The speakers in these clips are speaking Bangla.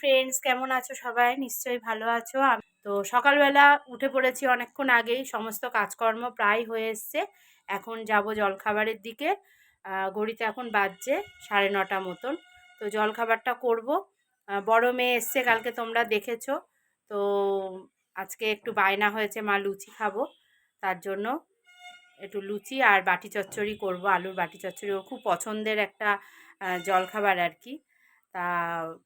ফ্রেন্ডস কেমন আছো সবাই? নিশ্চয়ই ভালো আছো। তো সকালবেলা উঠে পড়েছি অনেকক্ষণ আগেই। সমস্ত কাজকর্ম প্রায় হয়ে এসছে। এখন যাব জলখাবারের দিকে। ঘড়িতে এখন বাজছে সাড়ে নটা মতন। তো জলখাবারটা করব। বড় মেয়ে এসছে, কালকে তোমরা দেখেছ। তো আজকে একটু বায়না হয়েছে, মা লুচি খাব। তার জন্য একটু লুচি আর বাটি চচ্চড়ি করব, আলুর বাটি চচ্চড়ি। ও খুব পছন্দের একটা জলখাবার আর কি। তা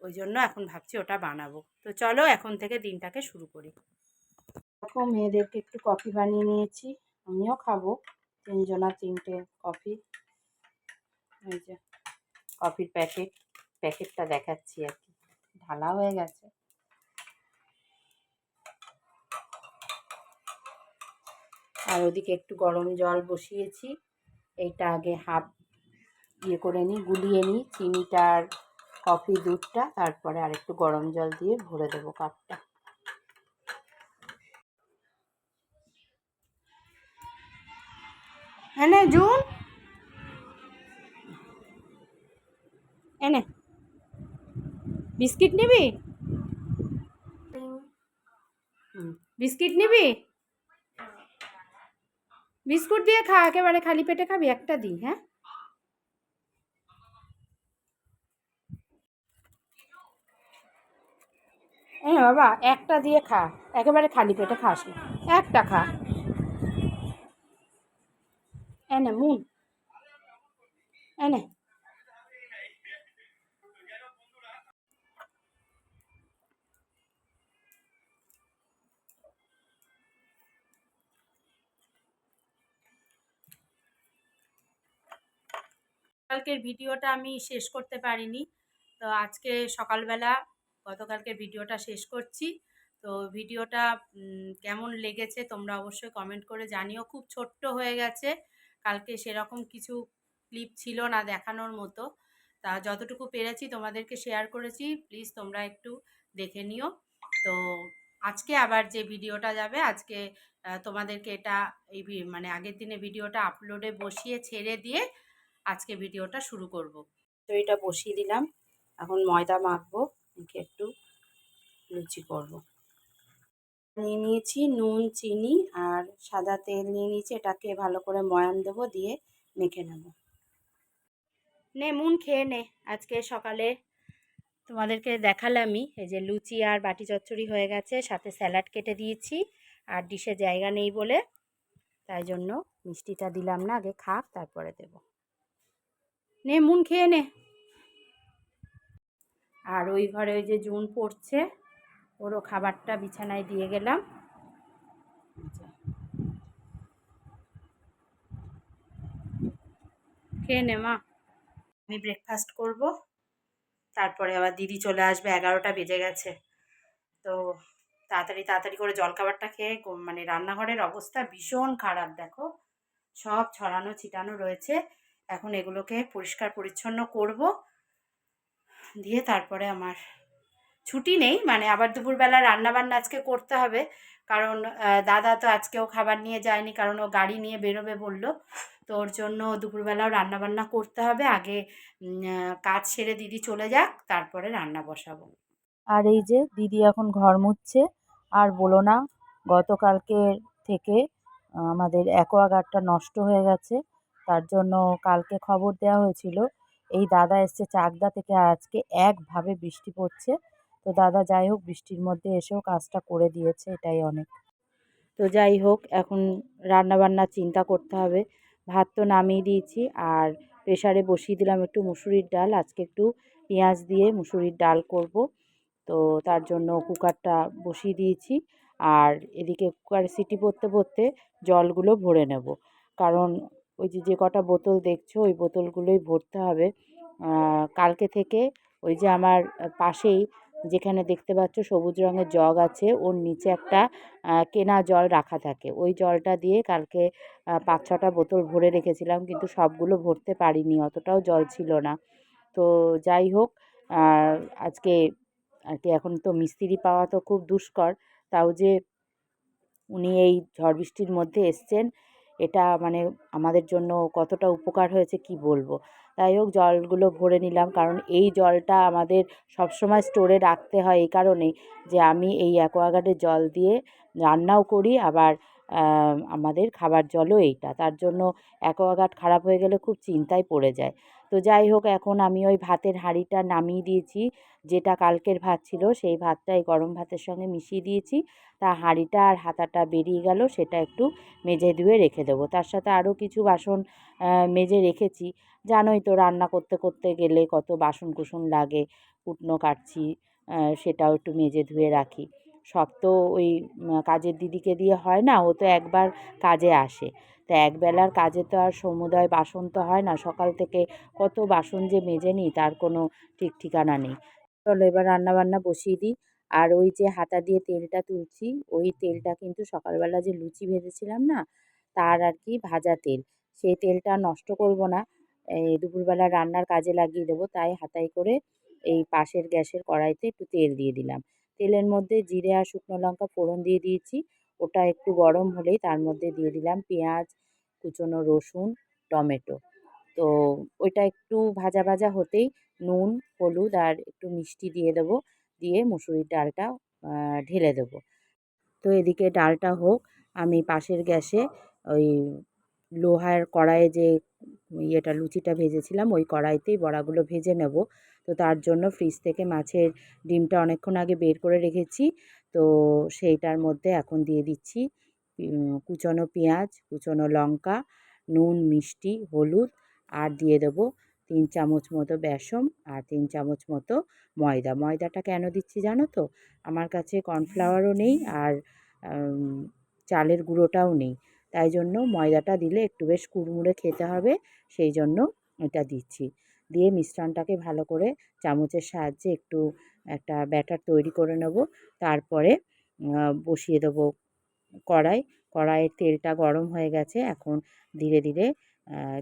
ওই জন্য এখন ভাবছি ওটা বানাবো। তো চলো এখন থেকে দিনটাকে শুরু করি। দেখো, মেয়েদেরকে একটু কফি বানিয়ে নিয়েছি, আমিও খাব, তিনজনা তিনটে কফি। এই যে, কফির প্যাকেট, প্যাকেটটা দেখাচ্ছি আর কি। ঢালা হয়ে গেছে। আর ওদিকে একটু গরম জল বসিয়েছি, এইটা আগে হাফ ইয়ে করে নিই, গুলিয়ে নিই চিনিটার কফি, দুধটা, তারপরে আর একটু গরম জল দিয়ে ভরে দেবো কাপটা। এনে, জুন। এনে। বিস্কিট নিবি? বিস্কিট নিবি? বিস্কুট দিয়ে খা, একেবারে খালি পেটে খাবি, একটা দিই হ্যাঁ? নে বাবা, একটা দিয়ে খা। একেবারে খালি পেটে খাস না। একটা খা। এনে মুন। এনে কালকের ভিডিওটা আমি শেষ করতে পারিনি। তো আজকে সকালবেলা গতকালকের ভিডিওটা শেষ করছি। তো ভিডিওটা কেমন লেগেছে তোমরা অবশ্যই কমেন্ট করে জানিও। খুব ছোট্ট হয়ে গেছে। কালকে সেরকম কিছু ক্লিপ ছিল না দেখানোর মতো। তা যতটুকু পেরেছি তোমাদেরকে শেয়ার করেছি। প্লিজ তোমরা একটু দেখে নিও। তো আজকে আবার যে ভিডিওটা যাবে, আজকে তোমাদেরকে এটা এই মানে আগের দিনে ভিডিওটা আপলোডে বসিয়ে ছেড়ে দিয়ে আজকে ভিডিওটা শুরু করব। তো এটা বসিয়ে দিলাম। এখন ময়দা মাখবো। মেখে একটু লুচি করব। নিয়ে নিয়েছি নুন, চিনি আর সাদা তেল নিয়ে নিয়েছি, এটাকে ভালো করে ময়ান দেবো, দিয়ে মেখে নেব। নে, মুন খেয়ে নে, আজকে সকালে তোমাদেরকে দেখালামই এই যে লুচি আর বাটি চচ্চড়ি হয়ে গেছে, সাথে স্যালাড কেটে দিয়েছি, আর ডিশে জায়গা নেই বলে, তাই জন্য মিষ্টিটা দিলাম না, আগে খাক, তারপরে দেব। নে, মুন খেয়ে নে। আর ওই ঘরে ওই যে জুন পড়ছে, ওরও খাবারটা বিছানায় দিয়ে গেলাম। খেয়ে নে মা। আমি ব্রেকফাস্ট করব, তারপরে আবার দিদি চলে আসবে, এগারোটা বেজে গেছে। তো তাড়াতাড়ি তাড়াতাড়ি করে জলখাবারটা খেয়ে মানে রান্নাঘরের অবস্থা ভীষণ খারাপ, দেখো। সব ছড়ানো ছিটানো রয়েছে। এখন এগুলোকে পরিষ্কার পরিচ্ছন্ন করব। দিয়ে তারপরে আমার ছুটি নেই। মানে আবার দুপুরবেলা রান্নাবান্না আজকে করতে হবে। কারণ দাদা তো আজকেও খাবার নিয়ে যায়নি, কারণ ও গাড়ি নিয়ে বেরোবে বলল। তো ওর জন্য দুপুরবেলাও রান্নাবান্না করতে হবে। আগে কাজ সেরে দিদি চলে যাক, তারপরে রান্না বসাবো। আর এই যে দিদি এখন ঘর মুছছে, আর বলো না, গতকালকে থেকে, আমাদের অ্যাকোয়াগার্ডটা নষ্ট হয়ে গেছে। তার জন্য কালকে খবর দেওয়া হয়েছিল এই দাদা এসছে চাকদা থেকে আজকে একভাবে বৃষ্টি পড়ছে। তো দাদা যাই হোক, বৃষ্টির মধ্যে এসেও কাজটা করে দিয়েছে, এটাই অনেক। তো যাই হোক, এখন রান্নাবান্নার চিন্তা করতে হবে। ভাত তো নামিয়ে দিয়েছি আর প্রেশারে বসিয়ে দিলাম একটু মুসুরির ডাল। আজকে একটু পেঁয়াজ দিয়ে মুসুরির ডাল করব। তো তার জন্য কুকারটা বসিয়ে দিয়েছি আর এদিকে কুকারে সিটি পড়তে পড়তে জলগুলো ভরে নেব। কারণ ওই যে যে কটা বোতল দেখছ, ওই বোতলগুলোই ভরতে হবে। কালকে থেকে ওই যে আমার পাশেই যেখানে দেখতে পাচ্ছ সবুজ রঙের জগ আছে, ওর নিচে একটা কেনা জল রাখা থাকে। ওই জলটা দিয়ে কালকে পাঁচ ছটা বোতল ভরে রেখেছিলাম, কিন্তু সবগুলো ভরতে পারিনি, অতটাও জল ছিল না। তো যাই হোক আজকে আর কি এখন তো মিস্ত্রি পাওয়া তো খুব দুষ্কর, তাও যে উনি এই ঝড় বৃষ্টির মধ্যে এসছেন এটা মানে আমাদের জন্য কতটা উপকার হয়েছে কি বলব? যাই হোক, জলগুলো ভরে নিলাম। কারণ এই জলটা আমাদের সবসময় স্টোরে রাখতে হয় এই কারণেই যে আমি এই অ্যাকোয়াগার্ডের জল দিয়ে রান্নাও করি, আবার আমাদের খাবার জলও এইটা। তার জন্য অ্যাকোয়াগার্ড খারাপ হয়ে গেলে খুব চিন্তায় পড়ে যায়। তো যাই হোক, এখন আমি ওই ভাতের হাঁড়িটা নামিয়ে দিয়েছি। যেটা কালকের ভাত ছিল, সেই ভাতটা এই গরম ভাতের সঙ্গে মিশিয়ে দিয়েছি। তা হাঁড়িটা আর হাতাটা বেরিয়ে গেল, সেটা একটু মেজে ধুয়ে রেখে দেবো। তার সাথে আরও কিছু বাসন মেজে রেখেছি। জানোই তো রান্না করতে করতে গেলে কত বাসন কুসন লাগে, কুটনো কাটছি সেটাও একটু মেজে ধুয়ে রাখি। সব তো ওই কাজের দিদিকে দিয়ে হয় না, ও তো একবার কাজে আসে। তা একবেলার কাজে তো আর সমুদয় বাসন তো হয় না, সকাল থেকে কত বাসন যে মেজে নিই তার কোনো ঠিক ঠিকানা নেই। চলো এবার রান্না বান্না বসিয়ে দিই। আর ওই যে হাতা দিয়ে তেলটা তুলছি, ওই তেলটা কিন্তু সকালবেলা যে লুচি ভেজেছিলাম না, তার আর কি ভাজা তেল। সেই তেলটা নষ্ট করব না, এই দুপুরবেলা রান্নার কাজে লাগিয়ে দেবো, তাই হাতায় করে এই পাশের গ্যাসের কড়াইতে একটু তেল দিয়ে দিলাম। তেলের মধ্যে জিরে আর শুকনো লঙ্কা ফোড়ন দিয়ে দিয়েছি। ওটা একটু গরম হলেই তার মধ্যে দিয়ে দিলাম পেঁয়াজ, কুচনো রসুন, টমেটো। তো ওইটা একটু ভাজা ভাজা হতেই নুন, হলুদ আর একটু মিষ্টি দিয়ে দেবো। দিয়ে মুসুরির ডালটা ঢেলে দেবো। তো এদিকে ডালটা হোক, আমি পাশের গ্যাসে ওই লোহার কড়াইয়ে যে ইয়েটা, লুচিটা ভেজেছিলাম, ওই কড়াইতেই বড়াগুলো ভেজে নেব। তো তার জন্য ফ্রিজ থেকে মাছের ডিমটা অনেকক্ষণ আগে বের করে রেখেছি। তো সেইটার মধ্যে এখন দিয়ে দিচ্ছি কুচনো পেঁয়াজ, কুচনো লঙ্কা, নুন, মিষ্টি, হলুদ, আর দিয়ে দেবো তিন চামচ মতো বেসন আর তিন চামচ মতো ময়দা। ময়দাটা কেন দিচ্ছি জানো তো? আমার কাছে কর্নফ্লাওয়ারও নেই আর চালের গুঁড়োটাও নেই। তাই জন্য ময়দাটা দিলে একটু বেশ কুড়মুড়ে খেতে হবে, সেই জন্য এটা দিচ্ছি। দিয়ে মিশ্রণটাকে ভালো করে চামচের সাহায্যে একটু একটা ব্যাটার তৈরি করে নেব। তারপরে বসিয়ে দেবো কড়াই। কড়াইয়ের তেলটা গরম হয়ে গেছে, এখন ধীরে ধীরে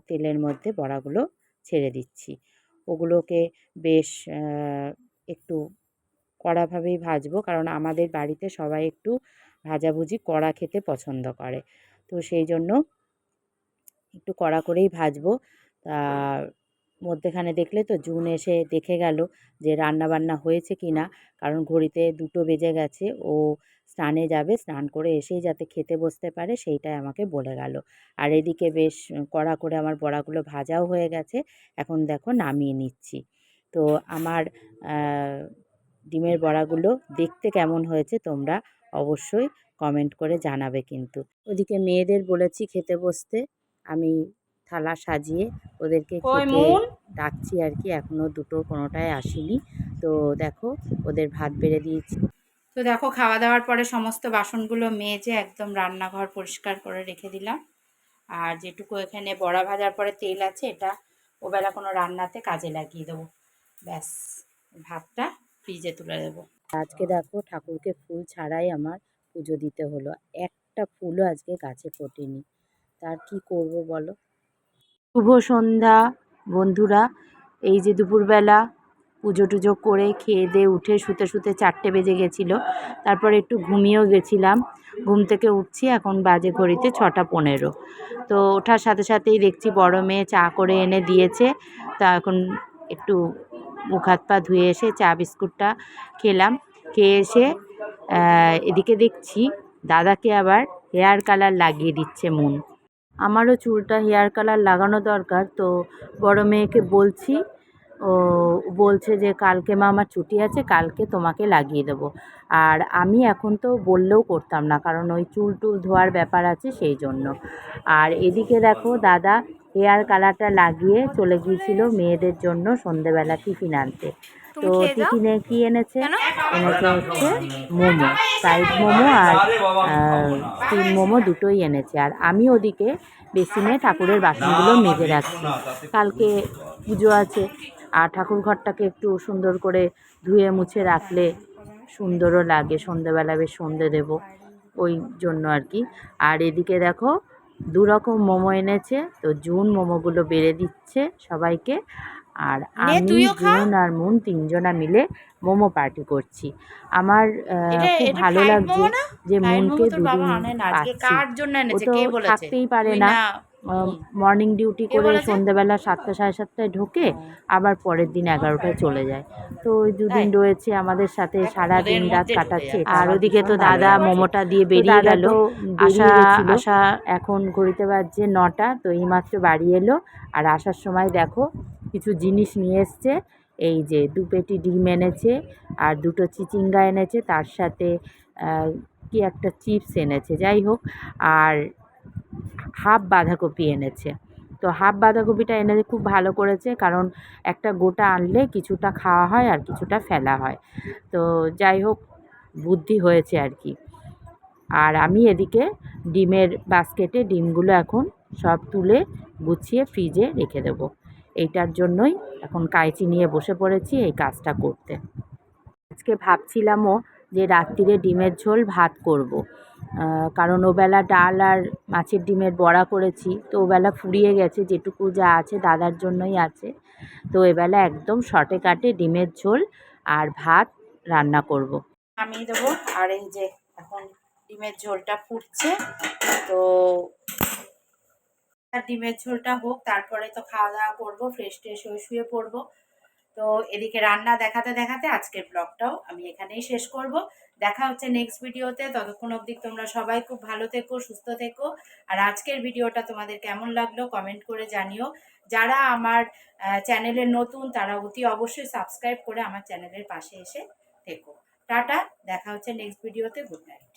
তেলের মধ্যে বড়াগুলো ছেড়ে দিচ্ছি। ওগুলোকে বেশ একটু কড়াভাবেই ভাজবো, কারণ আমাদের বাড়িতে সবাই একটু ভাজাভুজি কড়া খেতে পছন্দ করে। তো সেই জন্য একটু কড়া করেই ভাজবো। তা মধ্যেখানে দেখলে তো জুন এসে দেখে গেল যে রান্না বান্না হয়েছে কি না। কারণ ঘড়িতে দুটো বেজে গেছে, ও স্নানে যাবে, স্নান করে এসেই যাতে খেতে বসতে পারে সেইটাই আমাকে বলে গেল। আর এদিকে বেশ কড়া করে আমার বড়াগুলো ভাজাও হয়ে গেছে, এখন দেখো নামিয়ে নিচ্ছি। তো আমার ডিমের বড়াগুলো দেখতে কেমন হয়েছে তোমরা অবশ্যই কমেন্ট করে জানাবে কিন্তু। ওদিকে মেয়েদের বলেছি খেতে বসতে আমি থালা সাজিয়ে ওদেরকে খেতে ডাকছি আর কি এখনও দুটো কোনোটাই আসেনি। তো দেখো ওদের ভাত বেড়ে দিয়েছি। তো দেখো খাওয়া দাওয়ার পরে সমস্ত বাসনগুলো মেজে একদম রান্নাঘর পরিষ্কার করে রেখে দিলাম। আর যেটুকু এখানে বড়া ভাজার পরে তেল আছে এটা ওবেলা কোনো রান্নাতে কাজে লাগিয়ে দেবো। ব্যাস ভাতটা ফ্রিজে তুলে দেবো। আজকে দেখো ঠাকুরকে ফুল ছাড়াই আমার পুজো দিতে হলো। একটা ফুলও আজকে গাছে ফোটেনি। তার কি করব বলো? শুভ সন্ধ্যা বন্ধুরা। এই যে দুপুরবেলা পুজো টুজো করে খেয়ে দিয়ে উঠে শুতে শুতে চারটে বেজে গেছিল। তারপর একটু ঘুমিয়েও গেছিলাম। ঘুম থেকে উঠছি, এখন বাজে ঘড়িতে ছটা পনেরো। তো ওঠার সাথে সাথেই দেখছি বড় মেয়ে চা করে এনে দিয়েছে। তা এখন একটু মুখ হাত পা ধুয়ে এসে চা বিস্কুটটা খেলাম। খেয়ে এসে এদিকে দেখছি দাদাকে আবার হেয়ার কালার লাগিয়ে দিচ্ছে মন। আমারও চুলটা হেয়ার কালার লাগানো দরকার, তো বড় মেয়েকে বলছি, ও বলছে যে কালকে মা আমার ছুটি আছে, কালকে তোমাকে লাগিয়ে দেবো। আর আমি এখন তো বললেও করতাম না, কারণ ওই চুল টুল ধোয়ার ব্যাপার আছে সেই জন্য। আর এদিকে দেখো দাদা হেয়ার কালারটা লাগিয়ে চলে গিয়েছিল মেয়েদের জন্য সন্ধেবেলা টিফিন আনতে। তো টিফিনে কি এনেছে? এনেছে হচ্ছে মোমো ফ্রাইড মোমো আর স্টিম মোমো দুটোই এনেছে। আর আমি ওদিকে বেসিনে ঠাকুরের বাসনগুলো মেজে রাখছি। কালকে পুজো আছে আর ঠাকুর ঘরটাকে একটু সুন্দর করে ধুয়ে মুছে রাখলে সুন্দরও লাগে। সন্ধেবেলা বেশ সন্ধে দেবো ওই জন্য আর কি। আর এদিকে দেখো দু রকম মোমো এনেছে তো জুন মোমোগুলো বেড়ে দিচ্ছে সবাইকে। আর আমি জুন আর মুন তিনজনা মিলে মোমো পার্টি করছি। আমার খুব ভালো লাগছে যে মুনকে দুদিন পাচ্ছি। কার জন্য ও এনেছে তো কে বলেছে? থাকতেই পারে না। মর্নিং ডিউটি করে বলেছে? সন্ধেবেলা সাতটা সাড়ে সাতটায় ঢোকে আবার পরের দিন এগারোটায় চলে যায়। তো ওই দুদিন তাই? রয়েছে আমাদের সাথে সারা দিন রাত কাটাচ্ছে। আর ওদিকে তো দাদা মোমোটা দিয়ে বেরিয়ে গেল। আশা আশা এখন ঘড়িতে বাজছে নটা তো এইমাত্র বাড়ি এলো। আর আসার সময় দেখো কিছু জিনিস নিয়ে এসছে। এই যে দু পেটি ডিম এনেছে আর দুটো চিচিঙ্গা এনেছে। তার সাথে কি একটা চিপস এনেছে। যাই হোক আর হাফ বাঁধাকপি এনেছে। তো হাফ বাঁধাকপিটা এনে খুব ভালো করেছে, কারণ একটা গোটা আনলে কিছুটা খাওয়া হয় আর কিছুটা ফেলা হয়। তো যাই হোক, বুদ্ধি হয়েছে আর কি। আর আমি এদিকে ডিমের বাস্কেটে ডিমগুলো এখন সব তুলে গুছিয়ে ফ্রিজে রেখে দেবো। এইটার জন্যই এখন কাঁচি নিয়ে বসে পড়েছি এই কাজটা করতে। আজকে ভাবছিলামও যে রাত্রিরে ডিমের ঝোল ভাত করব। কারণ ওবেলা ডাল আর মাছের ডিমের বড়া করেছি, তো ওবেলা ফুরিয়ে গেছে, যেটুকু যা আছে দাদার জন্যই আছে তো এবেলা একদম শর্টে কাটে ডিমের ঝোল আর ভাত রান্না করব। আমি দেবো, আর এই যে এখন ডিমের ঝোলটা ফুটছে, তো ডিমের ঝোলটা হোক, তারপরে তো খাওয়া দাওয়া করব ফ্রেশ ট্রেশ হয়ে শুয়ে পড়ব তো এদিকে রান্না দেখাতে দেখাতে আজকের ব্লগটাও আমি এখানেই শেষ করব। দেখা হচ্ছে নেক্সট ভিডিওতে ততক্ষণ অবধি তোমরা সবাই খুব ভালো থেকো, সুস্থ থেকো। আর আজকের ভিডিওটা তোমাদের কেমন লাগল কমেন্ট করে জানিও। যারা আমার চ্যানেলের নতুন, তারা অতি অবশ্যই সাবস্ক্রাইব করে আমার চ্যানেলের পাশে এসে থেকো। টাটা, দেখা হচ্ছে নেক্সট ভিডিওতে গুড নাইট